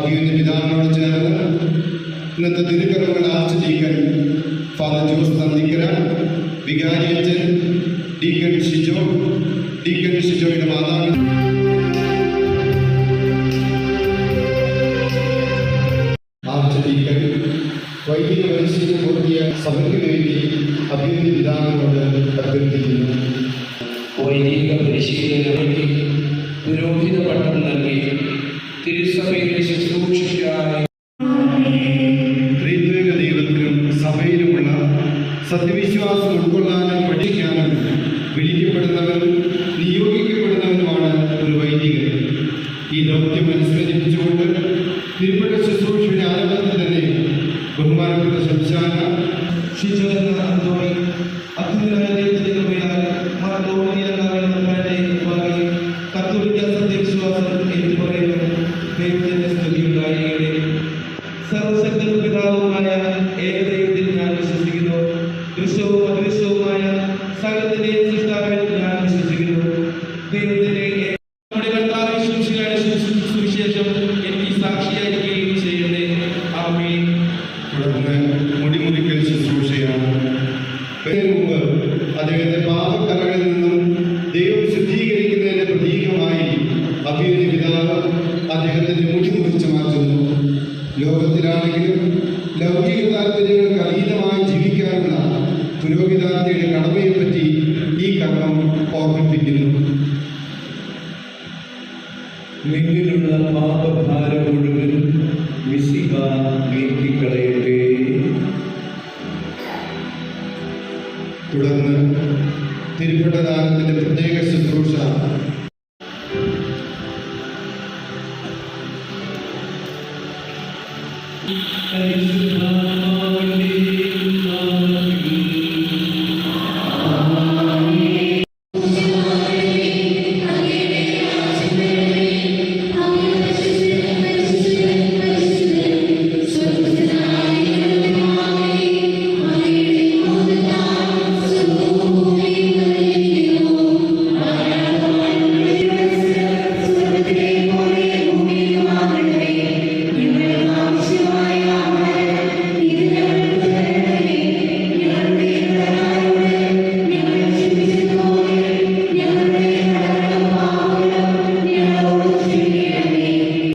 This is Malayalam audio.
അഭിയുന്ന പിതാവിനോട് ചേർന്ന് ഇന്നത്തെ തിരുക്കർമ്മങ്ങൾ ആർച്ചിരിക്കാൻ ഫാദർ ജോസ് നന്ദിക്കര വികാരിയച്ചൻ ഡീക്കൻ ഷിജോ ഡീക്കൻ ഷിജോയുടെ ആർച്ചഡീക്കൻ വൈദിക പരിശീലനം വേണ്ടി പുരോഹിത പട്ടം നൽകി ശുശ്രൂഷയ്ക്കായി ത്രിത്വേക ദൈവത്തിലും സഭയിലുമുള്ള സത്യവിശ്വാസം ഉൾക്കൊള്ളാനും പഠിക്കാനും വിളിക്കപ്പെടുന്നവനും നിയോഗിക്കപ്പെടുന്നവരുമാണ് ഒരു വൈദികൻ. ഈ ദൗത്യം അനുസ്മരിപ്പിച്ചുകൊണ്ട് തിരുപ്പറ്റ ശുശ്രൂഷയുടെ ആരംഭത്തിൽ തന്നെ ബഹുമാനപ്പെട്ട ശംശാന ഷിജോ അദ്ദേഹത്തെ പാപക്കറകളിൽ നിന്നും ദൈവം ശുദ്ധീകരിക്കുന്നതിന്റെ പ്രതീകമായി അഭിയുന്ന പിതാവ് അദ്ദേഹത്തിന്റെ മുടി മുറിച്ച് മാറ്റുന്നു. ലോകത്തിലാണെങ്കിലും ലൗകിക താല്പര്യങ്ങൾക്ക് അതീതമായി ജീവിക്കാനുള്ള പുരോഹിതാർത്ഥിയുടെ കടമയെപ്പറ്റി ഈ കർമ്മം ഓർമ്മിപ്പിക്കുന്നു. നിന്നിലുള്ള പാപഭാരം തുടർന്ന് തിരുപ്പട്ടദാനത്തിന്റെ പ്രത്യേക ശുശ്രൂഷ. പരിശുദ്ധ